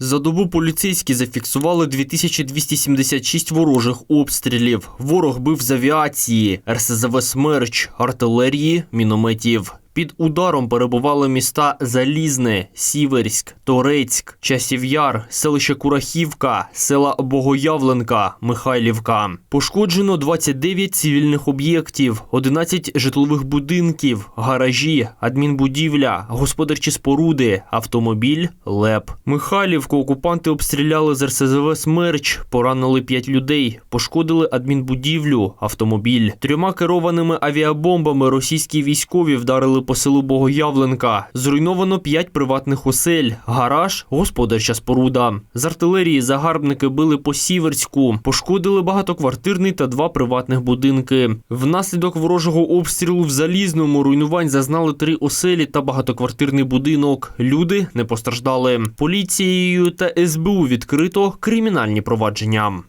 За добу поліцейські зафіксували 2276 ворожих обстрілів. Ворог бив з авіації, РСЗВ «Смерч», артилерії, мінометів. Під ударом перебували міста Залізне, Сіверськ, Торецьк, Часів Яр, селище Курахівка, села Богоявленка, Михайлівка. Пошкоджено 29 цивільних об'єктів, 11 житлових будинків, гаражі, адмінбудівля, господарчі споруди, автомобіль, ЛЕП. Михайлівку окупанти обстріляли з РСЗВ «Смерч», поранили 5 людей, пошкодили адмінбудівлю, автомобіль. Трьома керованими авіабомбами російські військові вдарили по селу Богоявленка. Зруйновано 5 приватних осель, гараж, господарча споруда. З артилерії загарбники били по Сіверську, пошкодили багатоквартирний та два приватних будинки. Внаслідок ворожого обстрілу в Залізному руйнувань зазнали три оселі та багатоквартирний будинок. Люди не постраждали. Поліцією та СБУ відкрито кримінальні провадження.